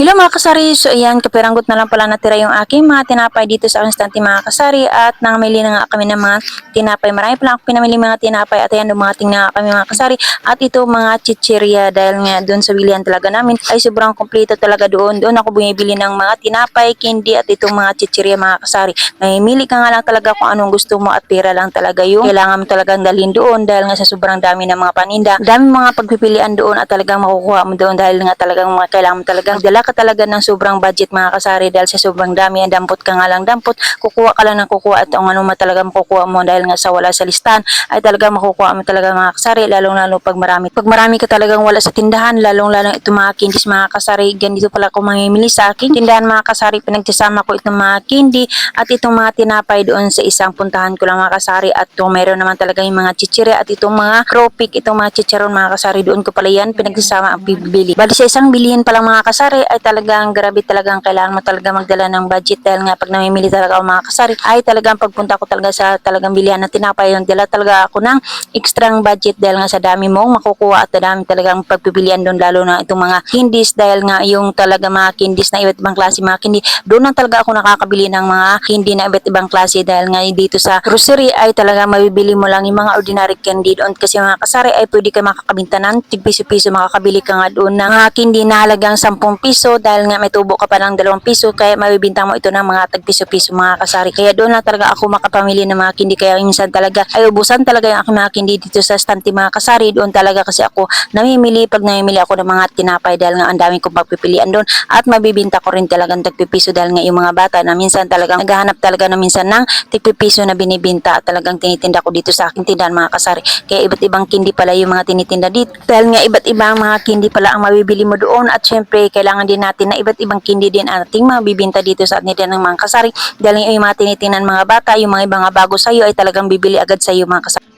Hello mga kasari, so ayan, kapiranggot na lang pala natira yung aking mga tinapay dito sa instante mga kasari at namili na nga kami ng mga tinapay. Marami pala ako pinamili mga tinapay at ayan, dumating na kami mga kasari at ito mga chichirya dahil nga doon sa bilihan talaga namin ay sobrang kompleto talaga doon. Doon ako bumibili ng mga tinapay, candy at itong mga chichirya mga kasari. Mamimili ka nga lang talaga kung anong gusto mo at pera lang talaga yung kailangan mo talagang dalhin doon dahil nga sa sobrang dami ng mga paninda. Dami mga pagpipilian doon at talagang makukuha mo doon dahil nga talagang mga kailangan mo talagang dala ka talaga ng sobrang budget mga kasari dahil sa sobrang dami. Ang dampot ka nga lang dampot kukuha ka lang ng kukuha at ang ano mo talaga makukuha mo dahil nga sa wala sa listahan ay talaga makukuha mo talaga mga kasari lalong lalo pag marami. Pag marami ka talagang wala sa tindahan lalong lalo itong mga candies mga kasari ganito pala ako mamimili sa akin tindahan mga kasari pinagsasama ko itong mga candy at itong mga tinapay doon sa isang puntahan ko lang mga kasari. At kung meron naman talaga yung mga chichire at itong mga tropik itong mga chicharon mga kasari doon ko pala yan pinagsasama ang bibili. Bali sa isang bilihin pa lang mga kasari ay talagang grabe talagang kailangan mo talaga magdala ng budget dahil nga pag namimili talaga ako mga kasari ay talagang pagpunta ko talaga sa talagang bilihan ng tinapay yung dala talaga ako ng extrang budget dahil nga sa dami mong makukuha at dami talagang pagpipilian doon lalo na itong mga candies dahil nga yung talaga mga candies na iba't ibang klase mga candy doon na talaga ako nakakabili ng mga candy na iba't ibang klase dahil nga dito sa grocery ay talaga mabibili mo lang yung mga ordinary candy doon kasi mga kasari ay pwede ka makakabinta ng tig piso-piso makakabili ka nga doon ng mga candy na halagang 10 piso dahil nga may tubo ka pa ng 2 piso kaya mabibintang mo ito ng mga tag piso-piso mga kasari. Kaya doon na talaga ako makapamili ng mga candy kaya minsan talaga ay ubusan talaga yung aking mga candy dito sa stante mga kasari. Doon talaga kasi ako namimili. Pag namimili ako ng mga tinapay dahil nga ang dami kong pagpipilian doon. At mabibinta ko rin talagang tagpipiso dahil nga yung mga bata na minsan talagang naghahanap talaga na minsan ng tigpipiso na binibinta. Talagang tinitinda ko dito sa aking tindahan mga kasari. Kaya iba't ibang candy pala yung mga tinitinda dito. Dahil nga iba't ibang mga candy pala ang mabibili mo doon. At syempre kailangan din natin na iba't ibang candy din ang ating mabibinta dito sa atin ng mga kasari. Dahil yung mga tinitingnan mga bata yung mga ibang bago sa iyo ay talagang bibili agad sa iyo mga kasari